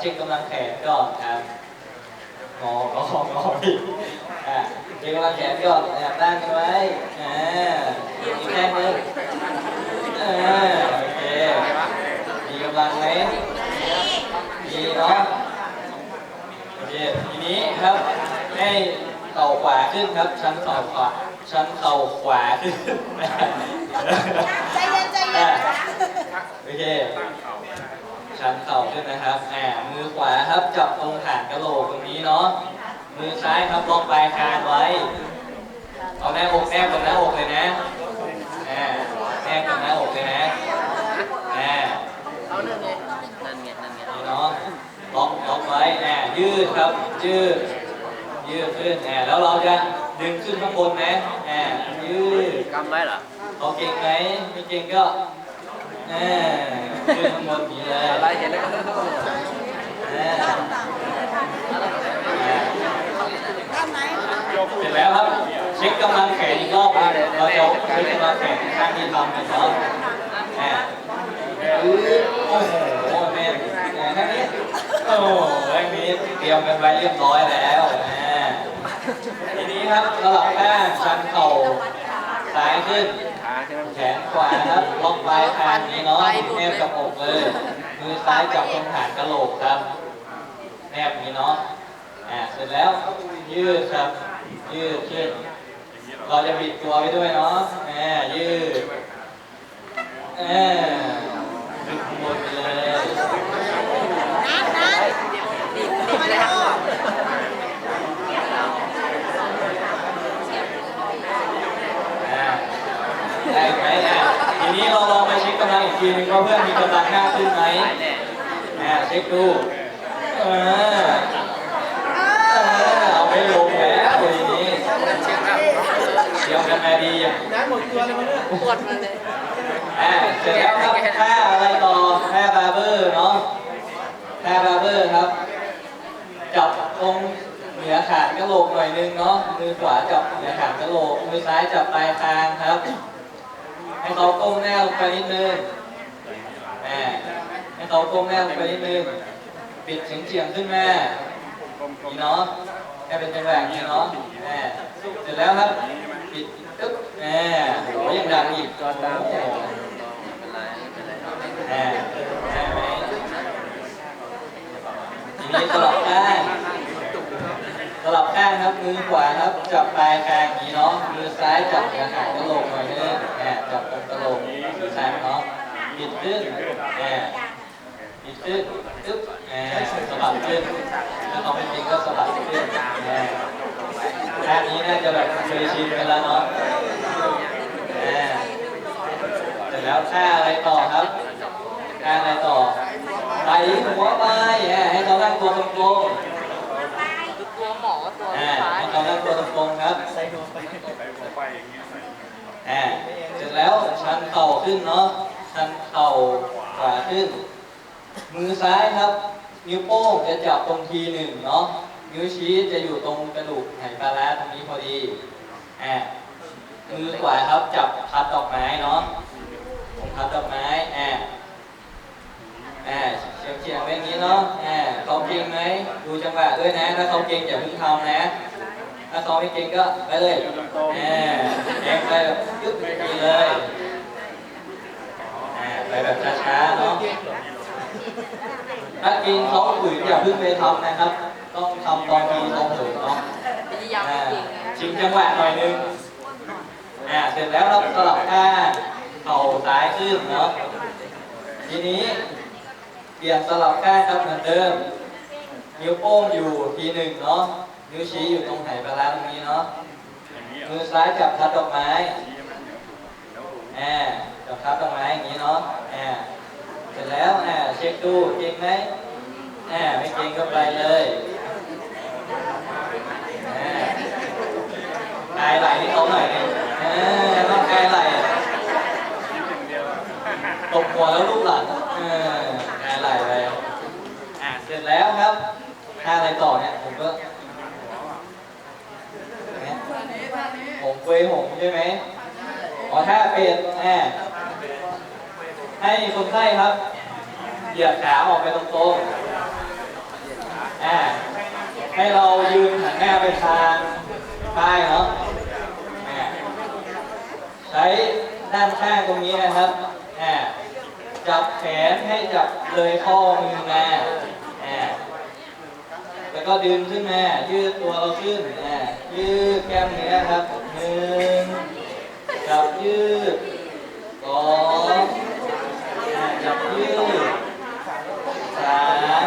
เช็คกำลังแขนก่อนครับงององอพี่อะเช็คกำลังแขนก่อนแอบตั้งกันไว้อ่าอีกแค่นึงอ่าโอเคมีกำลังไหมมีเนาะโอเคทีนี้ครับให้เข่าขวาขึ้นครับ ชั้นเข่าขวาชั้นเข่าขวาขึ้นใจเย็นใจเย็นโอเค ชันเข่าขึ้นนะครับอ่ามือขวาครับจับตรงฐานกระโหลกตรงนี้เนาะ มือซ้ายครับล็อกปลายคางไว้ เอาหน้าอกแนบกับหน้าอกเลยนะอ่าแนบกับหน้าอกเลยนะอ่าเอานั่นไงนั่นไงนั่นไงนี่เนาะ ล็อกล็อกไว้อ่ายืดครับ ยืด ยืดขึ้นอ่าแล้วเราจะดึงขึ้นข้างบนนะอ่ายืดกำไว้เหรอเอาเก่งไหมไม่เก่งก็ แน่ขึ้นข้างบนนี้เลยอะไรเห็นแล้วก็แน่แน่ทำไหมเสร็จแล้วครับ เช็คกำลังแขนอีกรอบหนึ่งเราจะเช็คกำลังแขนข้างที่ทำกันเนาะแน่อื้อโอ้โหแม่แน่ท่างนี้โอ้โหแรงนี้เตรียมกันไว้เรียบร้อยแล้วแน่ทีนี้ครับสลับข้างชันเข่าซ้ายขึ้น ใช่ไหมแขนขวาครับล็อกปลายคางนี้เนาะแนบกับอกเลย มือซ้ายจับตรงฐานกระโหลกครับ แนบนี้เนาะ อ่า เสร็จแล้วยืดครับ ยืดขึ้น เราจะบิดตัวไปด้วยเนาะอ่ายืดอ่าดึงข้างบนไปเลยน้ำน้ำมาแล้วอ่า ได้ไหมอะทีนี้เราลองไปเช็คกำลังอีกทีนึงว่าเพื่อนมีกำลังหน้าขึ้นไหมแน่อ่าเช็คดูเออเออเอาไปลงแล้วทีนี้เช็คอัพเดี๋ยวกันมาดีอะปวดมาเลยอ่าเสร็จแล้วครับท่าอะไรต่อท่าบาร์เบอร์เนาะท่าบาร์เบอร์ครับ จับตรงเหนือขานกระโหลกหน่อยนึงเนาะมือขวาจับเหนือขานกระโหลกมือซ้ายจับปลายคางครับ ให้เขาก้มหน้าลงไปนิดนึงอ่าให้เขาก้มหน้าลงไปนิดนึงปิดเฉียงเฉียงขึ้นมานี่เนาะให้เป็นจังหวะนี้เนาะอ่าเสร็จแล้วครับปิดตึ๊บอ่าโหยังดังอีกตามโอ้โหเป็นไรเป็นไรอ่าใช่ไหมทีนี้สลับข้างสลับข้างครับมือขวาครับจับปลายคางอย่างนี้เนาะมือซ้ายจับกระหางกระโหลกหน่อยนึง อ่าจับตรงกระโหลกมือซ้ายเนาะปิดขึ้นแอ่าปิดขึ้นตึ๊บแอ่าสะบัดขึ้นถ้าเขาไม่จริงก็สะบัดขึ้นแอ่าท่นี้น่าจะแบบเคยชินกันแล้วเนาะแอ่าเสร็จแล้วท่าอะไรต่อครับท่าอะไรต่อไต่หัวไปอ่าให้เขานั่งตัวตรงๆตัวหมอตัวอ่าซ้ายให้เขานั่งตัวตรงๆครับใส่หัวไป อ่าเสร็จแล้วชันเข่าขึ้นเนาะชันเข่าขวาขึ้น มือซ้ายครับ นิ้วโป้งจะจับตรงทีหนึ่งเนาะนิ้วชี้จะอยู่ตรงกระดูกไหปลาร้าตรงนี้พอดีอ่ามือขวาครับจับพัดดอกไม้เนาะตรงพัดดอกไม้อ่าอ่าเฉียงเฉียงๆไว้อย่างนี้เนาะอ่าเขาเก่งไหมดูจังหวะด้วยนะถ้าเขาเก่งอย่าเพิ่งทำนะ ถ้าเขาไม่เก่งก็ไปเลยอ่าแองไปแบบยึดอย่างนี้เลยอ่าไปแบบช้าๆเนาะถ้าเก่งเขาฝืนอย่าเพิ่งไปทำนะครับ ต้องทำตอนมีตรงถึงเนาะพยายามอ่าจริงชิงจังหวะหน่อยนึงอ่าเสร็จแล้วเราสลับข้างเข่าซ้ายขึ้นเนาะทีนี้เปลี่ยนสลับข้างครับเหมือนเดิมนิ้วโป้งอยู่ทีหนึ่งเนาะ นิ้วชี้อยู่ตรงไหปลาร้าตรงนี้เนาะมือซ้ายจับทัดดอกไม้อ่าจับทัดดอกไม้อย่างนี้เนาะอ่าเสร็จแล้วอ่าเช็คดูเก่งไหมอ่าไม่เก่งก็ไปเลย อ่า กายไหลให้เขาหน่อยหนึงเออต้องกายไหลตบหัวแล้วลูกหลังเออกายไหลไปอะเสร็จแล้วครับท่าอะไรต่อเนี่ย ผมก็เนี่ยผมเฟยหงใช่ไหมอ๋อท่าเป็ดอ่า ให้คนไข้ครับเหยียดขาออกไปตรงๆอ่าให้เรายืนหันหน้าไปทางป้ายเนาะอ่าใช้ด้านข้างตรงนี้นะครับอ่าจับแขนให้จับเลยข้อมือมาอ่าแล้วก็ดึงขึ้นมา ยืดตัวเราขึ้นอ่ายืดแก้มเนื้อครับหนึ่งจับยืดสองอ่าจับยืดสาม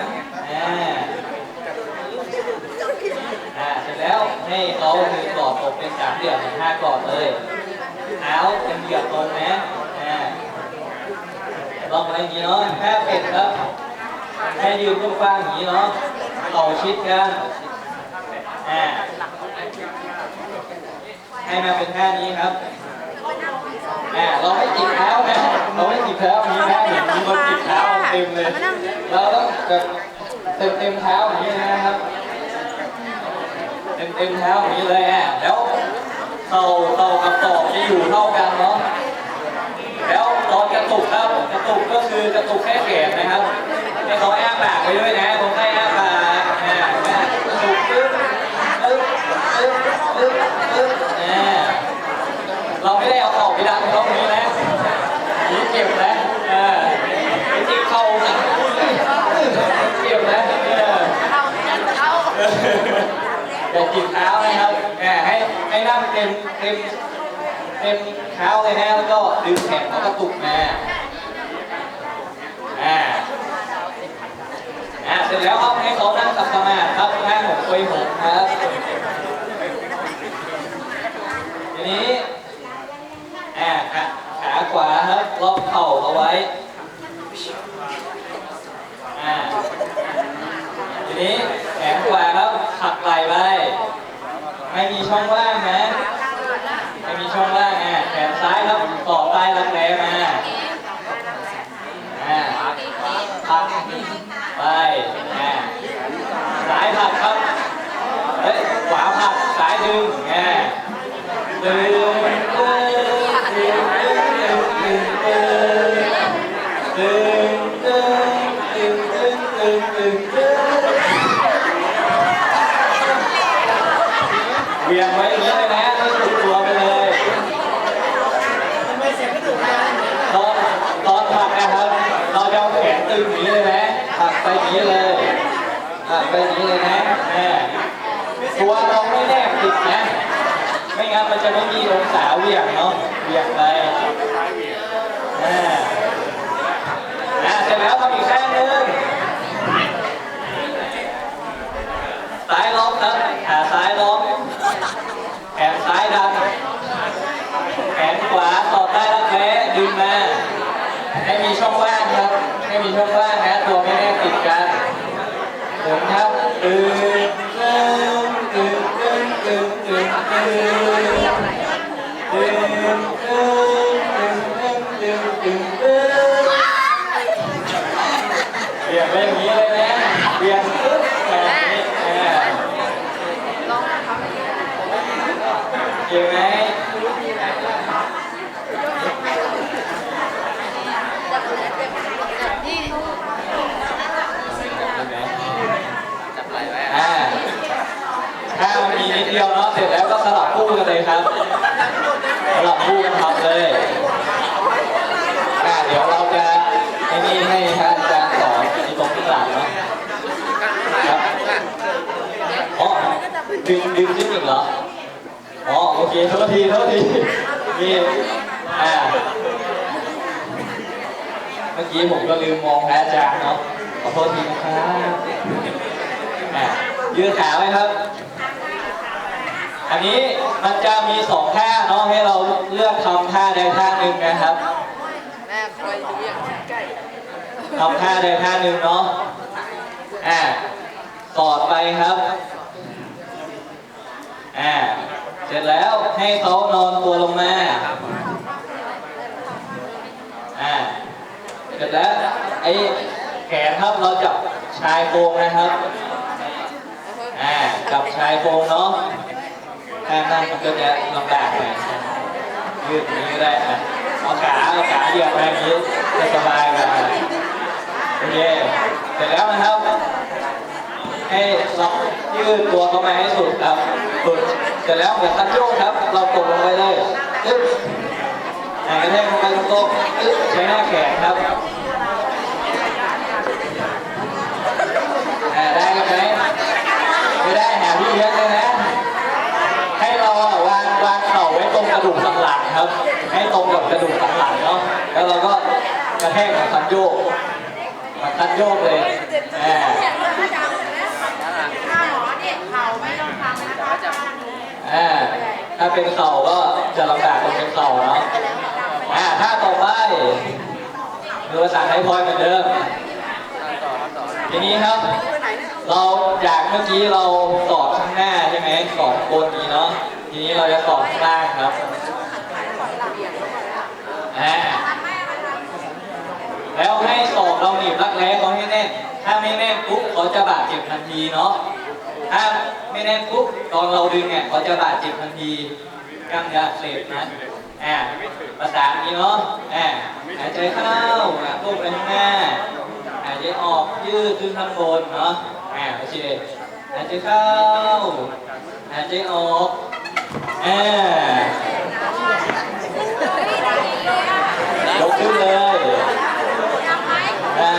อ่า อ่าเสร็จแล้ว ให้เขามือกอดอกเป็นสามเหลี่ยมเหมือนห้ากอดเลยเท้าเป็นเหยียบตรงนะอ่าลองไปอย่างนี้เนาะแค่เป็ดครับแค่ยืนกว้างๆอย่างนี้เนาะเข่าชิดกันอ่าให้มาเป็นท่านี้ครับอ่าเราไม่จิกเท้านะเราไม่จิกเท้าอย่างนี้นะเห็นมีคนจิกเท้าเต็มเลย เราต้องแบบเต็มเต็มๆเท้าอย่างนี้นะครับ เต็มเต็มๆเท้าอย่างนี้เลยอะแล้วเต่าเต่ากับตอกจะอยู่เท่ากันเนาะแล้วตอนกระตุกครับกระตุกก็คือกระตุกแค่แขนนะครับให้เขาแอบปากไปด้วยนะผมให้แอบปากอ่ากระตุกปึ๊บปึ๊บปึ๊บปึ๊บปึ๊บอ่าเราไม่ได้เอาตอกไปดันเขาอย่างนี้นะอย่างนี้เจ็บนะอ่าจริงๆเข่าหนักเจ็บนะเออ อย่าจิกเท้านะครับแหมให้ให้นั่งเต็มเต็มเต็มเท้าเลยนะแล้วก็ดึงแขนเขากระตุกมาอ่าอ่าเสร็จแล้วครับให้เขานั่งขับสมาธิครับนั่งหกคุยหกครับทีนี้อ่าขาขาขวาครับล็อกเข่าเอาไว้อ่า ทีนี้แขนขวาครับขับไหล่ไปไม่มีช่องว่างนะไม่มีช่องว่างอะแขนซ้ายครับต่อใต้รักแร้มาอ่าผลัก ไปอ่สายผักครับเฮ้ยขวาผักสายดึงแง่ดึง ไปนี้เลยไปนี้เลยนะแม่ตัวเราไม่แนบติดนะ ไม่งั้นมันจะไม่มีองศาเหวี่ยงเนาะ เดียวเนาะเสร็จแล้วก็สลับคู่กันเลยครับสลับคู่กันทำเลยอ่าเดี๋ยวเราจะไอ้นี่ให้ท่านอาจารย์สอนในตรงข้างหลังเนาะครับอ๋อดึงดึงขึ้นอีกเหรออ๋อโอเคโทษทีโทษทีนี่อ่าเมื่อกี้ผมก็ลืมมองพระอาจารย์เนาะขอโทษทีนะครับยืดขาไว้ครับ อันนี้มันจะมีสองท่าเนาะให้เราเลือกทำท่าใดท่าหนึ่งนะครับแม่คอยดูอย่างใกล้ทำท่าใดท่าหนึ่งเนาะอ่าสอดไปครับอ่าเสร็จแล้วให้เขานอนตัวลงมาอ่าเสร็จแล้วไอ้แขนครับเราจับชายโครงนะครับอ่าจับชายโครงเนาะ ถ้านั่งมันก็จะลำบากหน่อยยืดอย่างนี้ก็ได้อะเอาขาเอาขาเหยียบไปอย่างนี้จะสบายกว่าโอเคเสร็จแล้วนะครับ ให้เรายืดตัวเข้ามาให้สุดครับสุดเสร็จแล้วเหมือนคันโยกครับ เราตกลงไปเลยอึ๊บอ่ากระแทกลงไปตรงๆอึ๊บใช้หน้าแขนครับอ่าได้กันไหมไม่ได้หาพี่เลี้ยงเลยนะ ให้เราอะวางวางเข่าไว้ตรงกระดูกสันหลังครับ ให้ตรงกับกระดูกสันหลังเนาะแล้วเราก็กระ แทกกับคันโยกมาคันโยกเลยอ่าถ้าหมอเนี่ยเข่าไม่ต้องทำนะคะอ่าถ้าเป็นเข่าก็จะลำบากคนเป็นเข่าเนาะอ่าถ้าต่อไปดูภาษาไทยพอยเหมือนเดิมต่อต่อทีนี้ครับ เราจากเมื่อกี้เราสอดข้างหน้าใช่ไหมสอดบนนี้เนาะทีนี้เราจะสอดข้างล่างครับอ่า แล้วให้ศอกเราหนีบรักแร้เขาให้แน่น ถ้าไม่แน่นปุ๊บเขาจะบาดเจ็บทันทีเนาะ ถ้าไม่แน่นปุ๊บตอนเราดึงเนี่ยเขาจะบาดเจ็บทันทีกล้ามเนื้ออักเสบนะอ่าประสานนี้เนาะอ่าหายใจเข้าอะพุ่งไปข้างหน้าหายใจออกยืดขึ้นข้างบนเนาะอ่าโอเคหายใจเข้าหายใจออกอ่ายกขึ้นเลยอ่า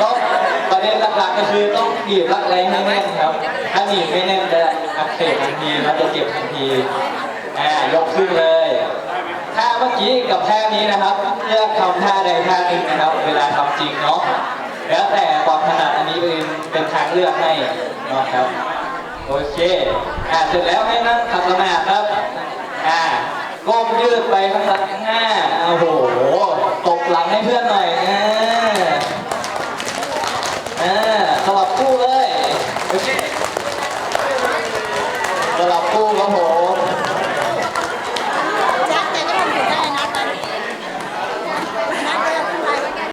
ก็ประเด็นหลักๆก็คือต้อง บีบรักแรงให้แน่นครับ ถ้าบีบไม่แน่นจะอักเสบทันทีแล้วจะเจ็บทันทีอ่ายกขึ้นเลยท่าเมื่อกี้กับท่านี้นะครับ เลือกทำท่าใดท่าหนึ่งนะครับ เวลาทำจริงเนาะแล้วแต่ความถนัดอันนี้เป็นเป็นทางเลือกให้นะครับโอเคอ่าเสร็จแล้วให้นั่งขัดสมาธิครับอ่าก้มยืดไปข้างหลังข้างหน้าโอ้โหตบหลังให้เพื่อนหน่อยอ่า